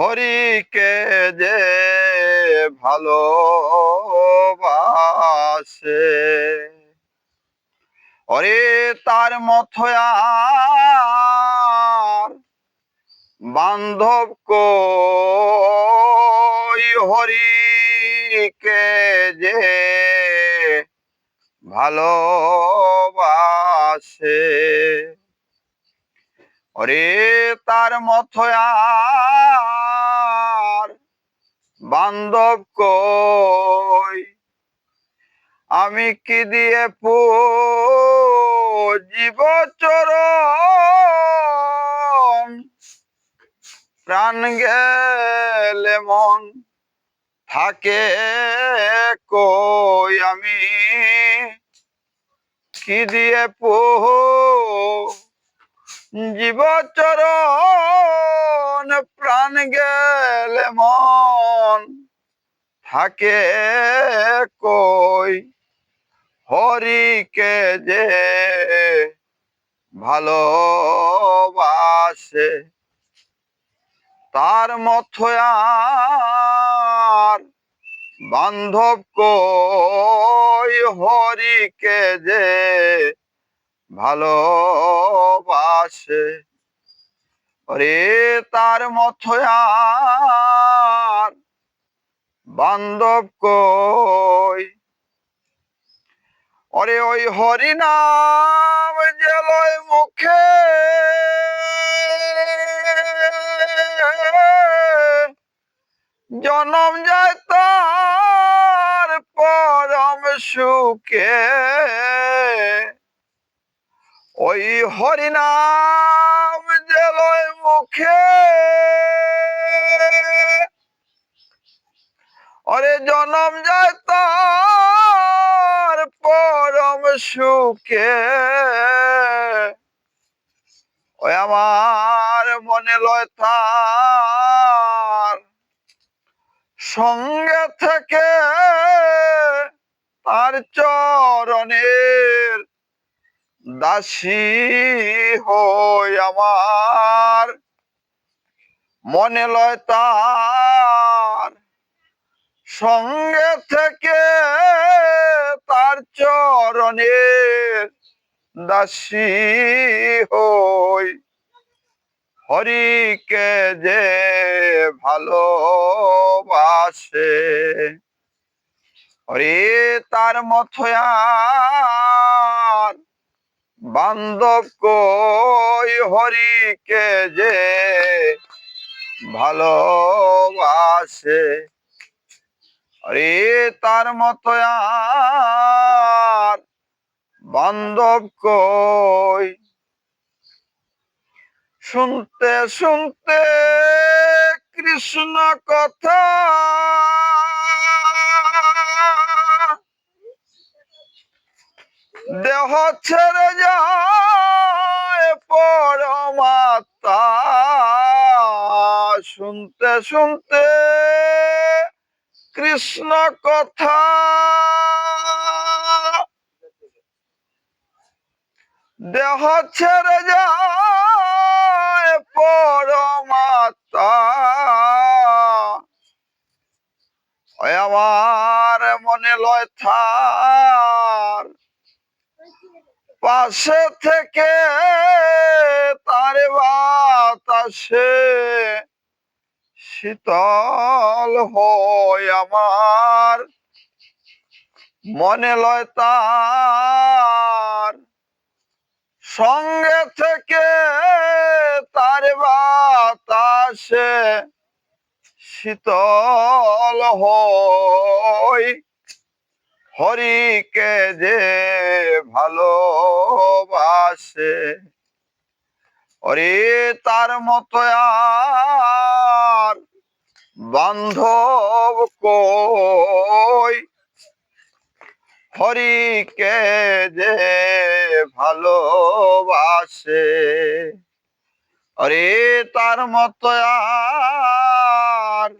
হরিকে যে ভালোবাসে। অরে তার মতো আর বান্ধব কই হরিকে যে ভালোবাসে? অরে তার মতো আর বান্ধব কই? আমি কি দিয়ে জীব চরণ? প্রাণ গেলে মন থাকে কই আমি? কি দিয়ে পোহ জীবচরণ প্রাণ গেলে মন থাকে কই? হরিকে যে ভালোবাসে, তার মতো আর বান্ধব কই? হরিকে যে ভালোবাসে ওরে তার মতো বান্ধব কই? ওরে ওই হরিনাম জলয় মুখে। জনম যায় তার পরম সুখে। ওই হরিনাম জলয় মুখে। অরে জনম যায় তার পরম সুখে। ওই আমার মনে লয় তার সঙ্গে থেকে তার চরণের দাসী হই আমার। মনে লয় তার সঙ্গে থেকে তার চরণের দাসী হই। হরিকে যে ভালোবাসে, হরি তার আর বান্ধব কই হরিকে যে ভালোবাসে? আরে তার মতো আর বান্ধব কই? শুনতে শুনতে কৃষ্ণ কথা দেহ ছেড়ে যায় পরমাত্মা। শুনতে শুনতে কৃষ্ণ কথা। দেহ ছেড়ে যায় পরমাত্মা। ওই আমার মনে লয় থার। পাশে থেকে তার বাতাসে শীতল হয় আমার, মনে লয় তার। সঙ্গে থেকে তার বাতাসে শীতল হয় হরিকে যে ভালোবাসে অরে তার মতো আর বান্ধব কই? হরিকে যে ভালোবাসে অরে তার মতো আর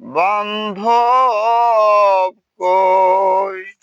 বান্ধব কই